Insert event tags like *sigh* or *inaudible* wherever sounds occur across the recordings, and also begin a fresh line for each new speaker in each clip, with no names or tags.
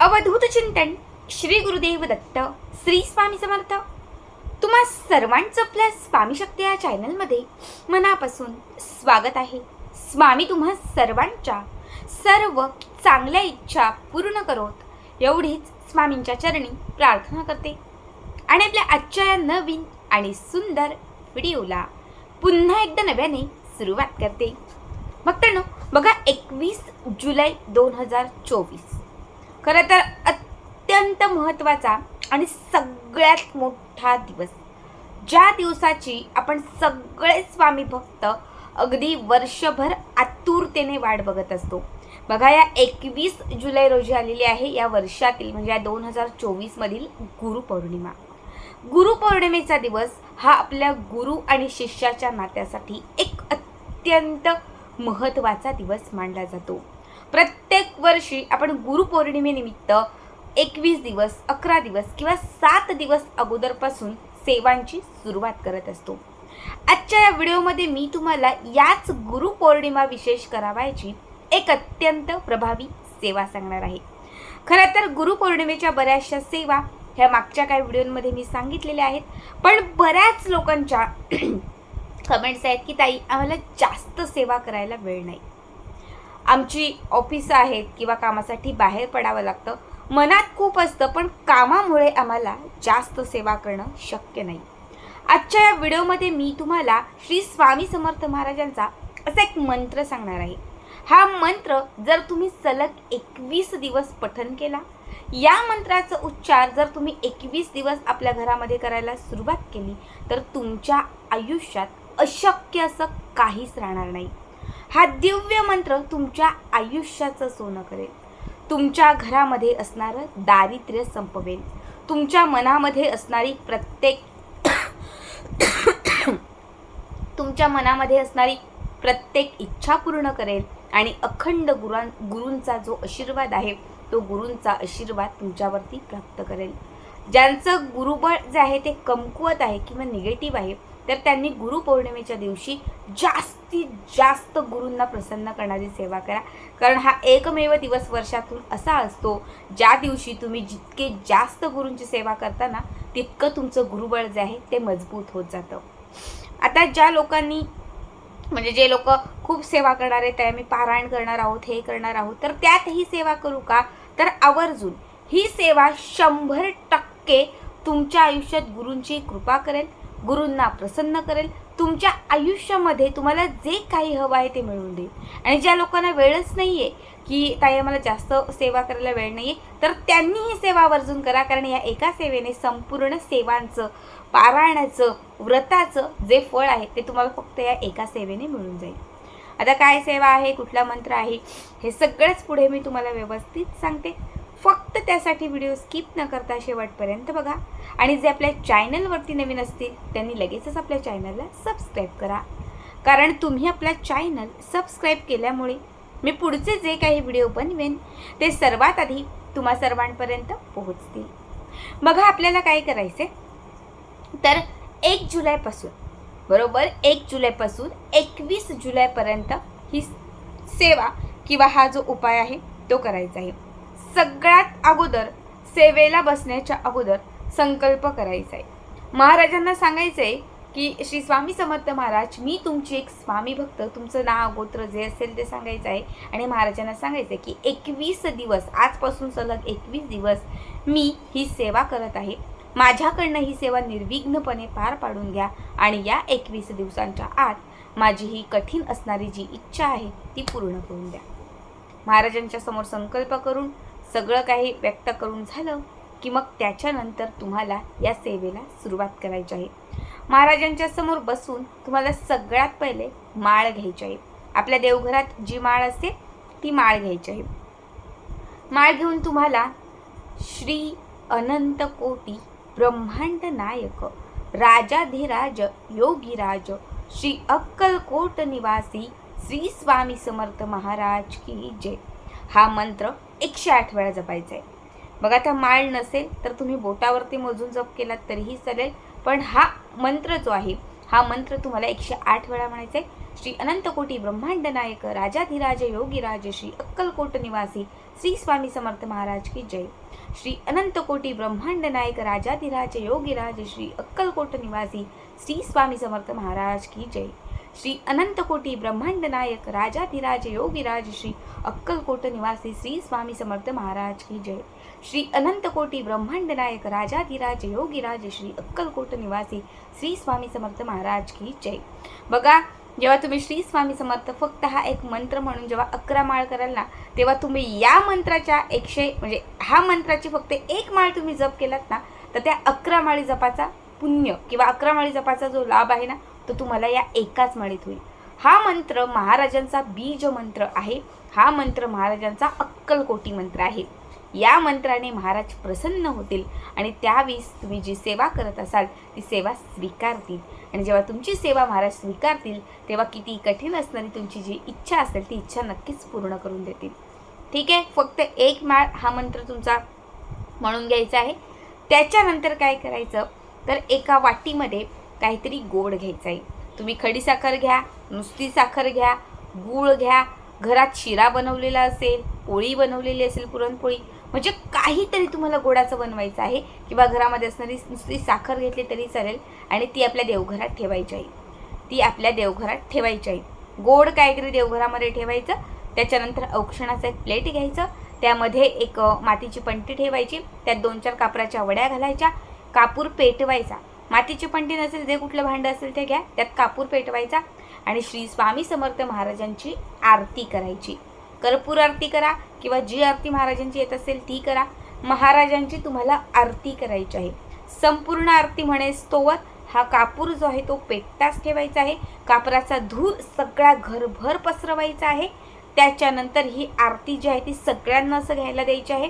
अवधूत चिंतन श्री गुरुदेव दत्त श्री स्वामी समर्थ. तुम्हा सर्वांचं आपल्या स्वामी शक्ती या चॅनलमध्ये मनापासून स्वागत आहे. स्वामी तुम्हा सर्वांच्या सर्व चांगल्या इच्छा पूर्ण करोत एवढीच स्वामींच्या चरणी प्रार्थना करते. आणि आपल्या आजच्या या नवीन आणि सुंदर व्हिडिओला पुन्हा एकदा नव्याने सुरुवात करते. भक्तांनो बघा एकवीस जुलै दोन हजार चोवीस. खरं तर अत्यंत महत्त्वाचा आणि सगळ्यात मोठा दिवस. ज्या दिवसाची आपण सगळे स्वामी भक्त अगदी वर्षभर आतुरतेने वाट बघत असतो. बघा या एकवीस जुलै रोजी आलेली आहे या वर्षातील म्हणजे या दोन हजार चोवीसमधील गुरुपौर्णिमा गुरुपौर्णिमेचा दिवस हा आपल्या गुरु आणि शिष्याच्या नात्यासाठी एक अत्यंत महत्त्वाचा दिवस मानला जातो. प्रत्येक वर्षी आपण गुरुपौर्णिमेनिमित्त एकवीस दिवस अकरा दिवस किंवा सात दिवस अगोदरपासून सेवांची सुरुवात करत असतो. आजच्या या व्हिडिओमध्ये मी तुम्हाला याच गुरुपौर्णिमा विशेष करावायची एक अत्यंत प्रभावी सेवा सांगणार आहे. खरं तर गुरुपौर्णिमेच्या बऱ्याचशा सेवा ह्या मागच्या काही व्हिडिओमध्ये मी सांगितलेल्या आहेत. पण बऱ्याच लोकांच्या *clears throat* कमेंट्स आहेत की ताई आम्हाला जास्त सेवा करायला वेळ नाही. आमची ऑफिस आहेत किंवा कामासाठी बाहेर पडावं लागतं. मनात खूप असतं पण कामामुळे आम्हाला जास्त सेवा करणं शक्य नाही. आजच्या या व्हिडिओमध्ये मी तुम्हाला श्री स्वामी समर्थ महाराजांचा असा एक मंत्र सांगणार आहे. हा मंत्र जर तुम्ही सलग एकवीस दिवस पठन केला या मंत्राचा उच्चार जर तुम्ही एकवीस दिवस आपल्या घरामध्ये करायला सुरुवात केली तर तुमच्या आयुष्यात अशक्य असं काहीच राहणार नाही. हा दिव्य मंत्र तुमच्या आयुष्याचं सोनं करेल. तुमच्या घरामध्ये असणारं दारिद्र्य संपवेल. तुमच्या मनामध्ये असणारी प्रत्येक *coughs* तुमच्या मनामध्ये असणारी प्रत्येक इच्छा पूर्ण करेल आणि अखंड गुरां गुरूंचा जो आशीर्वाद आहे तो गुरूंचा आशीर्वाद तुमच्यावरती प्राप्त करेल. ज्यांचं गुरुबळ जे आहे ते कमकुवत आहे किंवा निगेटिव्ह आहे तर त्यांनी गुरुपौर्णिमेच्या दिवशी जास्तीत जास्त गुरूंना प्रसन्न करणारी सेवा करा. कारण हा एकमेव दिवस वर्षातून असा असतो ज्या दिवशी तुम्ही जितके जास्त गुरूंची सेवा करता ना तितकं तुमचं गुरुबळ जे आहे ते मजबूत होत जातं. आता ज्या लोकांनी म्हणजे जे लोक खूप सेवा करणार आहेत त्या आम्ही पारायण करणार आहोत हे करणार आहोत तर त्यातही सेवा करू का? तर आवर्जून ही सेवा शंभर टक्के तुमच्या आयुष्यात गुरूंची कृपा करेल. गुरूंना प्रसन्न करेल. तुमच्या आयुष्यामध्ये तुम्हाला जे काही हवं आहे ते मिळवून देईल. आणि ज्या लोकांना वेळच नाही आहे की ताई मला जास्त सेवा करायला वेळ नाही आहे तर त्यांनी ही सेवा आवर्जून करा. कारण या एका सेवेने संपूर्ण सेवांचं पारायणाचं व्रताचं जे फळ आहे ते तुम्हाला फक्त या एका सेवेने मिळून जाईल. आता काय सेवा आहे कुठला मंत्र आहे हे सगळंच पुढे मी तुम्हाला व्यवस्थित सांगते. फक्त त्यासाठी व्हिडिओ स्किप न करता शेवटपर्यंत बघा. आणि जे आपल्या चॅनलवरती नवीन असतील त्यांनी लगेचच आपल्या चॅनलला सबस्क्राईब करा. कारण तुम्ही आपला चॅनल सबस्क्राईब केल्यामुळे मी पुढचे जे काही व्हिडिओ बनवेन ते सर्वात आधी तुम्हा सर्वांपर्यंत पोहोचतील. बघा आपल्याला काय करायचे तर एक जुलैपासून बरोबर एक जुलैपासून एकवीस जुलैपर्यंत ही सेवा किंवा हा जो उपाय आहे तो करायचा आहे. सगळ्यात अगोदर सेवेला बसण्याच्या अगोदर संकल्प करायचा आहे महाराजांना सांगायचं आहे की श्री स्वामी समर्थ महाराज मी तुमची एक स्वामी भक्त तुमचं नाव गोत्र जे असेल ते सांगायचं आहे आणि महाराजांना सांगायचं आहे की एकवीस दिवस आजपासून सलग एकवीस दिवस मी ही सेवा करत आहे. माझ्याकडनं ही सेवा निर्विघ्नपणे पार पाडून घ्या आणि या एकवीस दिवसांच्या आत माझी ही कठीण असणारी जी इच्छा आहे ती पूर्ण करून द्या. महाराजांच्या समोर संकल्प करून सगळं काही व्यक्त करून झालं की मग त्याच्यानंतर तुम्हाला या सेवेला सुरुवात करायची आहे. महाराजांच्या समोर बसून तुम्हाला सगळ्यात पहिले माळ घ्यायची आहे. आपल्या देवघरात जी माळ असते ती माळ घ्यायची आहे. माळ घेऊन तुम्हाला श्री अनंत कोटी ब्रह्मांड नायक राजाधिराज योगीराज श्री अक्कलकोट निवासी श्री स्वामी समर्थ महाराज की जय. हा मंत्र एकशे आठ वेळा जपायचं आहे बघा आता माळ नसेल तर तुम्ही बोटावरती मोजून जप केलात तरीही चालेल. पण हा मंत्र जो आहे हा मंत्र तुम्हाला एकशे आठ वेळा म्हणायचा आहे श्री अनंतकोटी ब्रह्मांड नायक राजाधिराज योगीराज श्री अक्कलकोट निवासी श्री स्वामी समर्थ महाराज की जय. श्री अनंतकोटी ब्रह्मांड नायक राजाधिराज योगीराज श्री अक्कलकोट निवासी श्री स्वामी समर्थ महाराज की जय. श्री अनंतकोटी ब्रह्मांड नायक राजाधिराज योगीराज श्री अक्कलकोट निवासी श्री स्वामी समर्थ महाराज की जय श्री अनंतकोटी ब्रह्मांडनायक ब्रह्मांड नायक राजाधिराज योगीराज श्री अक्कलकोट निवासी श्री स्वामी समर्थ महाराज की जय बघा जेव्हा तुम्ही श्री स्वामी समर्थ फक्त हा एक मंत्र म्हणून जेव्हा अकरा माळ कराल ना तेव्हा तुम्ही या मंत्राच्या एकशे म्हणजे हा मंत्राची फक्त एक माळ तुम्ही जप केलात ना तर त्या अकरा माळी जपाचा पुण्य किंवा अकरा माळी जपाचा जो लाभ आहे ना तो तुम्हाला या एकाच माळीत होईल. हा मंत्र महाराजांचा बीज मंत्र आहे. हा मंत्र महाराजांचा अक्कलकोटी मंत्र आहे. या मंत्राने महाराज प्रसन्न होतील आणि त्यावेळेस तुम्ही जी सेवा करत असाल ती सेवा स्वीकारतील. आणि जेव्हा तुमची सेवा महाराज स्वीकारतील तेव्हा किती कठीण असणारी तुमची जी इच्छा असेल ती इच्छा नक्कीच पूर्ण करून देतील. ठीक आहे? फक्त एक माळ हा मंत्र तुमचा म्हणून घ्यायचा आहे. त्याच्यानंतर काय करायचं? तर एका वाटीमध्ये काहीतरी गोड घ्यायचं आहे तुम्ही खडीसाखर घ्या नुसती साखर घ्या गूळ घ्या. घरात शिरा बनवलेला असेल पोळी बनवलेली असेल पुरणपोळी म्हणजे काहीतरी तुम्हाला गोडाचं बनवायचं आहे किंवा घरामध्ये असणारी नुसती साखर घेतली तरी चालेल आणि ती आपल्या देवघरात ठेवायची आहे. ती आपल्या देवघरात ठेवायची आहे. गोड काहीतरी देवघरामध्ये ठेवायचं त्याच्यानंतर औक्षणाचं एक प्लेट घ्यायचं त्यामध्ये एक मातीची पंटी ठेवायची त्यात दोन चार कापराच्या वड्या घालायच्या कापूर पेटवायचा. मातीची पंटी नसेल जे कुठलं भांडं असेल ते घ्या. त्यात कापूर पेटवायचा आणि श्री स्वामी समर्थ महाराजांची आरती करायची. कर्पूर आरती करा किंवा जी आरती महाराजांची येत असेल ती करा. महाराजांची तुम्हाला आरती करायची आहे. संपूर्ण आरती म्हणे स्तोवर हा कापूर जो आहे तो पेटताच ठेवायचा आहे. कापराचा धूर सगळा घरभर पसरवायचा आहे. त्याच्यानंतर ही आरती जी आहे ती सगळ्यांना असं घ्यायला द्यायची आहे.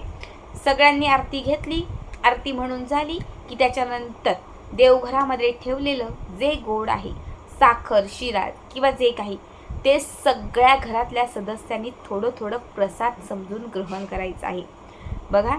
सगळ्यांनी आरती घेतली. आरती म्हणून झाली की त्याच्यानंतर देवघरामध्ये ठेवलेलं जे गोड आहे साखर शिरा किंवा जे काही ते सगळ्या घरातल्या सदस्यांनी थोडं थोडं प्रसाद समजून ग्रहण करायचं आहे. बघा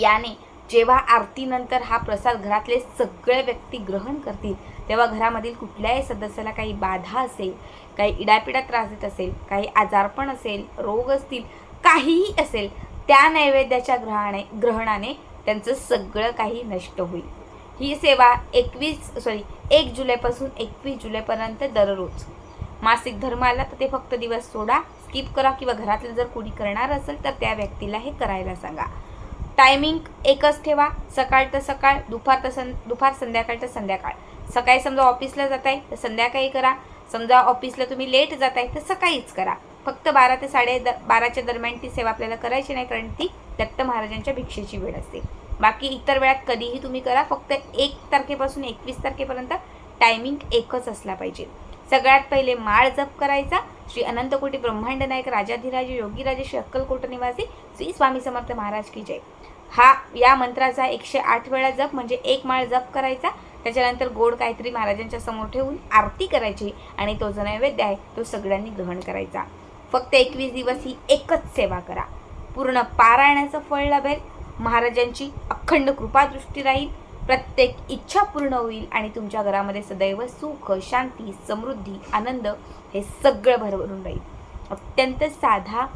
याने जेव्हा आरतीनंतर हा प्रसाद घरातले सगळे व्यक्ती ग्रहण करतील तेव्हा घरामधील कुठल्याही सदस्याला काही बाधा असेल काही इडापिडा त्रास देत असेल काही आजारपण असेल रोग असतील काहीही असेल त्या नैवेद्याच्या ग्रहाने ग्रहणाने त्यांचं सगळं काही नष्ट होईल. ही सेवा एकवीस सॉरी एक जुलैपासून एकवीस जुलैपर्यंत दररोज. मासिक धर्म आला तर ते फक्त दिवस सोडा स्किप करा किंवा घरातलं जर कोणी करणार असेल तर त्या व्यक्तीला हे करायला सांगा. टायमिंग एकच ठेवा सकाळ तर सकाळ दुपार तर सं दुपार संध्याकाळ तर संध्याकाळ. सकाळी समजा ऑफिसला जात आहे तर संध्याकाळी करा समजा ऑफिसला तुम्ही लेट जात आहे तर सकाळीच करा. फक्त बारा ते साडे द बाराच्या दरम्यान ती सेवा आपल्याला करायची नाही कारण ती दत्त महाराजांच्या भिक्षेची वेळ असते. बाकी इतर वेळात कधीही तुम्ही करा फक्त एक तारखेपासून एकवीस तारखेपर्यंत टायमिंग एकच असला पाहिजे. सगळ्यात पहिले माळ जप करायचा. श्री अनंतकोटी ब्रह्मांड नायक राजाधिराज योगीराजे श्री अक्कलकोट निवासी श्री स्वामी समर्थ महाराज की जय. हा या मंत्राचा एकशे आठ वेळा जप म्हणजे एक माळ जप करायचा. त्याच्यानंतर गोड काहीतरी महाराजांच्या समोर ठेवून आरती करायची आणि तो जो नैवेद्य आहे तो सगळ्यांनी ग्रहण करायचा. फक्त एकवीस दिवस ही एकच सेवा करा. पूर्ण पारायणाचं फळ लाभेल. महाराजांची अखंड कृपादृष्टी राहील प्रत्येक इच्छा पूर्ण होईल आणि तुमच्या घरामध्ये सदैव सुख शांती समृद्धी आनंद हे सगळं भरभरून राहील. अत्यंत साधा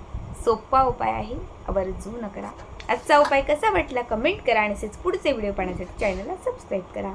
सोपा उपाय आहे. आवर्जून करा. आजचा उपाय कसा वाटला? कमेंट करा आणि तसेच पुढचे व्हिडिओ पाहण्यासाठी चॅनलला सबस्क्राईब करा.